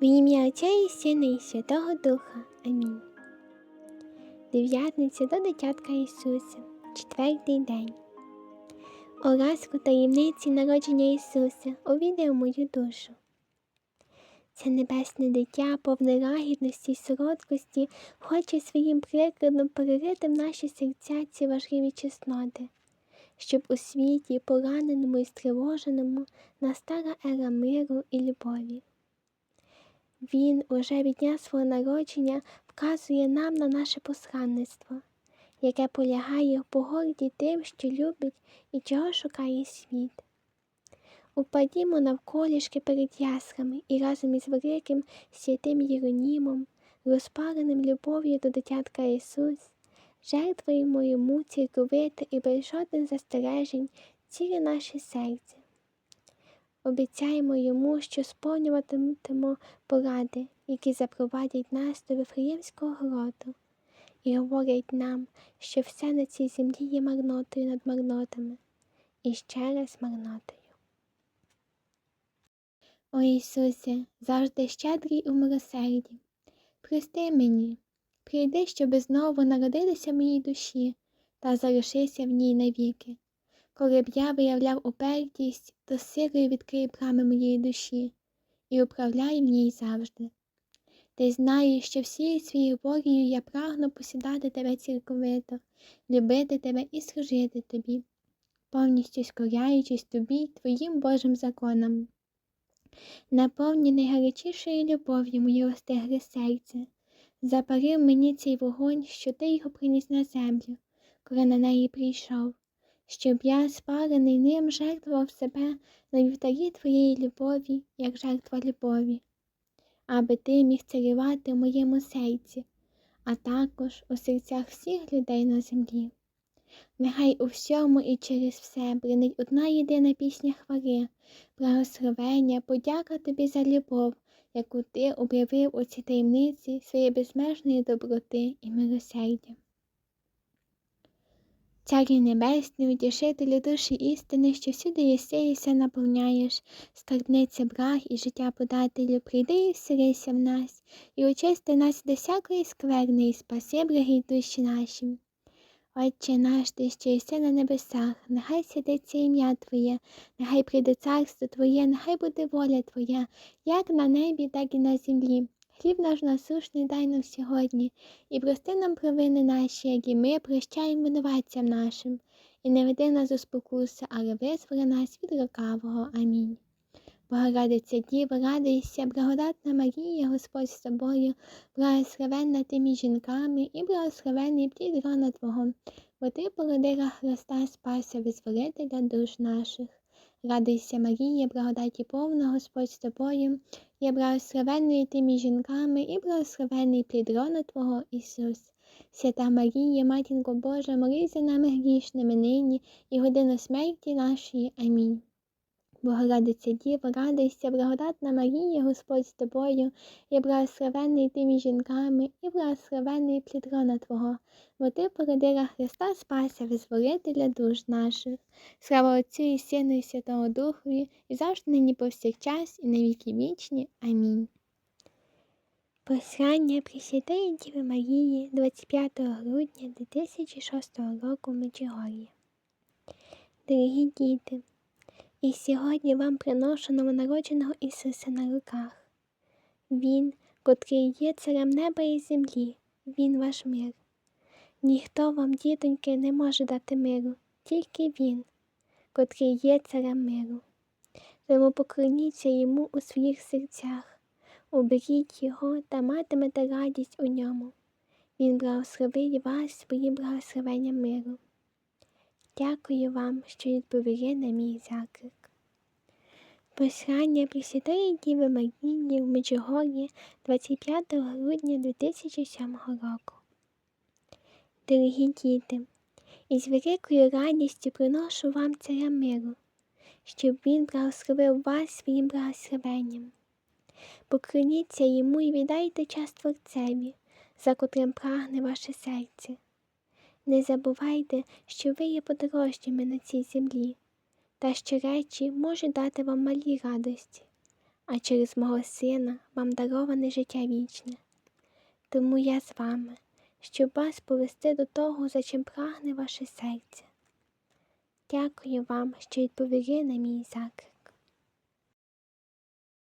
В ім'я Отця і Сина і Святого Духа. Амінь. Дев'ятниця до дитятка Ісуса, четвертий день. О ласку таємниці народження Ісуса, увійде в мою душу. Це небесне дитя, повне лагідності й солодкості, хоче своїм прикладом перерити в наші серця ці важливі чесноти, щоб у світі, пораненому і стривоженому, настала ера миру і любові. Він уже від дня свого народження вказує нам на наше посланництво, яке полягає в погорді тим, що любить і чого шукає світ. Упадімо навколішки перед ясрами і разом із великим святим Єронімом, розпаленим любов'ю до дитятка Ісус, жертвуємо йому цілковите і без жодних застережень ціле наше серце. Обіцяємо йому, що сповнюватимемо поради, які запровадять нас до Вифлеємського гроту, і говорять нам, що все на цій землі є марнотою над марнотами, і ще раз марнотою. О Ісусе, завжди щедрий у милосерді, прости мені, прийди, щоби знову народитися в моїй душі та залишися в ній навіки. Коли б я виявляв упертість, то силою відкрий брами моєї душі і управляй в ній завжди. Ти знаєш, що всією своєю волею я прагну посідати тебе цілковито, любити тебе і служити тобі, повністю скоряючись тобі, твоїм Божим законам. Наповні найгарячішою любов'ю моє остегле серце, запарив мені цей вогонь, що ти його приніс на землю, коли на неї прийшов щоб я, спалений ним, жертвував себе на вівтарі твоєї любові, як жертва любові, аби ти міг царювати в моєму серці, а також у серцях всіх людей на землі. Нехай у всьому і через все бринить одна єдина пісня хвали, благословення, подяка тобі за любов, яку ти об'явив у цій таємниці своєї безмежної доброти і милосердя. Царі небесний, утішителю душі істини, що всюди все наповняєш, скарбниця брах і життя подателю, прийди і вселися в нас, і очисти нас до всякої скверни, і спаси благі душі наші. Отче наш, ти що єси на небесах, нехай святиться ім'я Твоє, нехай прийде царство Твоє, нехай буде воля Твоя, як на небі, так і на землі. Хліб наш насушний дай нам сьогодні, і прости нам провини наші, як і ми прощаємо винуватцям нашим, і не веди нас у спокуси, але визволи нас від лукавого. Амінь. Богородиця Діва, радуйся, благодатна Марія, Господь з тобою, благословенна ти між жінками, і благословенний плід рона Твого, бо ти породила Христа, Спася, визволителя душ наших. Радуйся, Марія, благодаті повна, Господь з тобою, я благословенний ти між жінками і благословений плід рона Твого Ісус. Свята Марія, Матінко Божа, молись за нами грішними нині і годину смерті нашої. Амінь. Богородиця Діва, радуйся, благодатна Марія, Господь з тобою, і благословенний ти між жінками, і благословенний плід рона Твого, бо ти породила Христа Спася, визволителя душ наших. Слава Отцю і Сину, і Святого Духові, і завжди нині повсякчас, і на віки вічні. Амінь. Послання Пресвятої Діви Марії 25 грудня 2006 року в Меджигор'ї. Дорогі діти! І сьогодні вам приношу новонародженого Ісуса на руках. Він, котрий є царем неба і землі, Він ваш мир. Ніхто вам, дітоньки, не може дати миру, тільки Він, котрий є царем миру. Тому поклоніться йому у своїх серцях, уберіть його та матимете радість у ньому. Він благословить вас своїм благословенням миру. Дякую вам, що відповіли на мій заклик. Послання Пресвятої Діви Марії в Меджугор'ї 25 грудня 2007 року. Дорогі діти, із великою радістю приношу вам царя миру, щоб він благословив вас своїм благословенням. Поклоніться йому і віддайте час Творцеві, за котрим прагне ваше серце. Не забувайте, що ви є подорожніми на цій землі, та що речі можуть дати вам малі радості, а через мого Сина вам дароване життя вічне. Тому я з вами, щоб вас повести до того, за чим прагне ваше серце. Дякую вам, що відповіли на мій заклик.